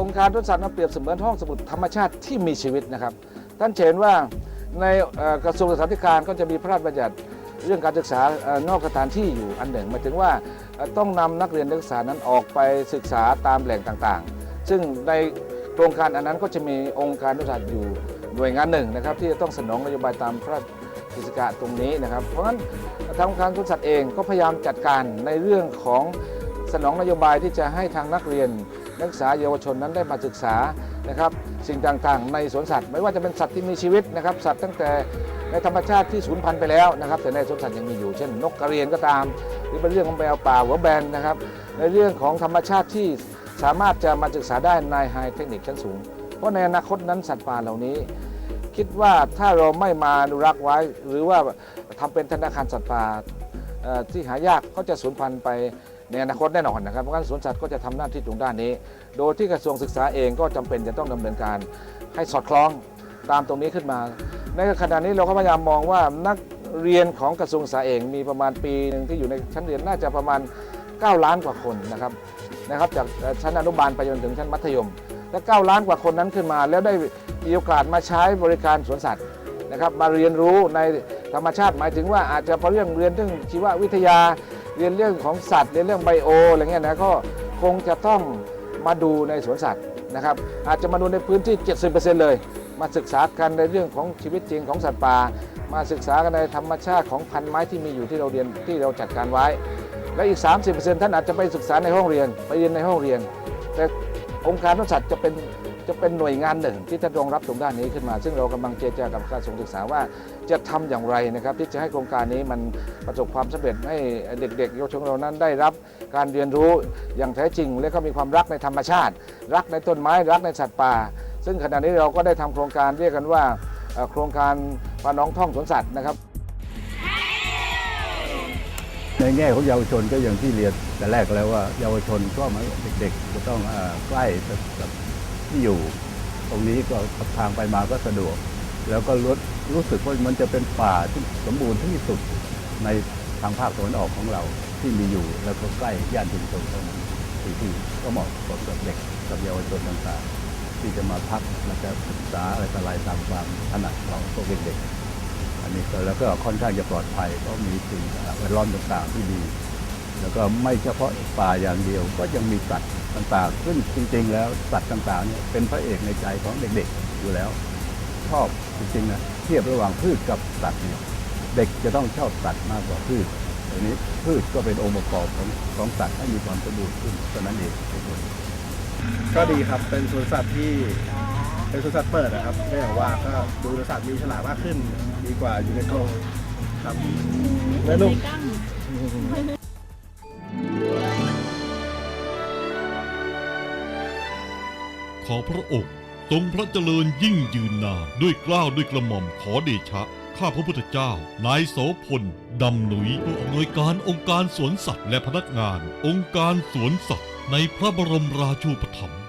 องค์การทดสัตว์มาเปรียบเสมือนห้องสมุดธรรมชาติที่มีชีวิตนะครับ ท่านเห็นว่าในกระทรวงศึกษาธิการก็จะมีพระราชบัญญัติเรื่องการศึกษานอกสถานที่อยู่อันหนึ่งหมายถึงว่าต้องนำนักเรียนนักศึกษานั้นออกไปศึกษาตามแหล่งต่างๆ ซึ่งในโครงการอันนั้นก็จะมีองค์การทดสัตว์อยู่หน่วยงานหนึ่งนะครับที่จะต้องสนองนโยบายตามพระราช กิจการตรงนี้นะครับ เพราะฉะนั้นทางการทดสัตว์เองก็พยายามจัดการในเรื่องของสนองนโยบายที่จะให้ทางนักเรียน นักศึกษาเยาวชนนั้นได้มาศึกษานะครับ สิ่งต่างๆ ในสวนสัตว์ ไม่ว่าจะเป็นสัตว์ที่มีชีวิตนะครับ สัตว์ตั้งแต่ในธรรมชาติที่สูญพันธุ์ไปแล้วนะครับ แต่ในสวนสัตว์ยังมีอยู่ เช่น นกกระเรียนก็ตาม หรือเป็นเรื่องของแมวป่าหัวแบนนะครับ ในเรื่องของธรรมชาติที่สามารถจะมาศึกษาได้ในไฮเทคนิคชั้นสูง เพราะในอนาคตนั้นสัตว์ป่าเหล่านี้ คิดว่าถ้าเราไม่มาอนุรักษ์ไว้ หรือว่าทำเป็นธนาคารสัตว์ป่าที่หายากก็จะสูญพันธุ์ไปในอนาคตแน่นอนนะครับเพราะงั้นสวนสัตว์ก็จะทำหน้าที่ตรงด้านนี้ โดยที่กระทรวงศึกษาเองก็จำเป็นจะต้องดำเนินการให้สอดคล้องตามตรงนี้ขึ้นมา ในขณะนี้เราก็พยายามมองว่านักเรียนของกระทรวงศึกษาเองมีประมาณปีหนึ่งที่อยู่ในชั้นเรียนน่าจะประมาณ 9 ล้านกว่าคนนะครับนะครับจากชั้นอนุบาลไปจนถึงชั้นมัธยม และ9ล้านกว่าคนนั้นขึ้นมา แล้วได้มีโอกาสมาใช้บริการสวนสัตว์นะครับมาเรียนรู้ในธรรมชาติหมายถึงว่าอาจจะพอเรื่องเรียนเรื่องชีววิทยาเรียนเรื่องของสัตว์เรียนเรื่องไบโออะไรเงี้ยนะก็คงจะต้องมาดูในสวนสัตว์นะครับอาจจะมาดูในพื้นที่ 70%เลย มาศึกษากันในเรื่องของชีวิตจริงของสัตว์ป่ามาศึกษากันในธรรมชาติของพันไม้ที่มีอยู่ที่เราเรียนที่เราจัดการไว้ และอีก 30%ท่านอาจจะไปศึกษาในห้องเรียนไปเรียนในห้องเรียน แต่ องค์การทศสัตว์จะเป็นจะเป็นหน่วยงานหนึ่งที่จะรองรับตรงด้านนี้ขึ้นมา ซึ่งเรากำลังเจรจากับกระทรวงศึกษาว่าจะทำอย่างไรนะครับ ที่จะให้โครงการนี้มันประสบความสำเร็จให้เด็กๆเยาวชนเรานั้นได้รับการเรียนรู้อย่างแท้จริง และก็มีความรักในธรรมชาติ รักในต้นไม้รักในสัตว์ป่า ซึ่งขณะนี้เราก็ได้ทำโครงการเรียกกันว่าโครงการปาน้องท่องสวนสัตว์นะครับ ในแง่ของเยาวชนก็อย่างที่เรียนแต่แรกแล้วว่า เยาวชนก็หมายเด็กๆจะต้องอใกล้กับที่อยู่ ตรงนี้ก็ทางไปมาก็สะดวก แล้วก็รู้รู้สึกว่ามันจะเป็นป่าที่สมบูรณ์ที่สุดในทางภาคตะวันออกของเราที่มีอยู่ แล้วก็ใกล้ย่านชุมชนเท่านั้นที่ที่ก็เหมาะกับเด็กกับเยาวชนต่างๆที่จะมาพักแล้วก็ศึกษาอะไรต่ออะไรตามความถนัดของพวกเด็กๆ อันนี้แล้วก็ค่อนข้างจะปลอดภัยเพราะมีสิ่งแวดล้อมต่างๆที่ดี แล้วก็ไม่เฉพาะป่าอย่างเดียว ก็ยังมีสัตว์ต่างๆ ซึ่งจริง ๆ แล้วสัตว์ต่างๆเนี่ยเป็นพระเอกในใจของเด็กๆอยู่แล้ว ชอบจริงๆนะเทียบระหว่างพืชกับสัตว์เนี่ยเด็กจะต้องชอบสัตว์มากกว่าพืชทีนี้พืชก็เป็นองค์ประกอบของของสัตว์ให้มีความสมบูรณ์ขึ้นเท่านั้นเองก็ดีครับเป็นสวนสัตว์ที่ เป็นสวนสัตว์เปิดนะครับไม่อย่างว่าก็ดูสัตว์มีฉลากมากขึ้น ดีกว่าอยู่ในกรงครับแล้วลูก ขอพระองค์ทรงพระเจริญยิ่งยืนนานด้วยเกล้าวด้วยกระหม่อมขอเดชะ ข้าพระพุทธเจ้า นายโสพล ดำหนุยผู้อำนวยการองค์การสวนสัตว์และพนักงาน องค์การสวนสัตว์ในพระบรมราชูปถัมภ์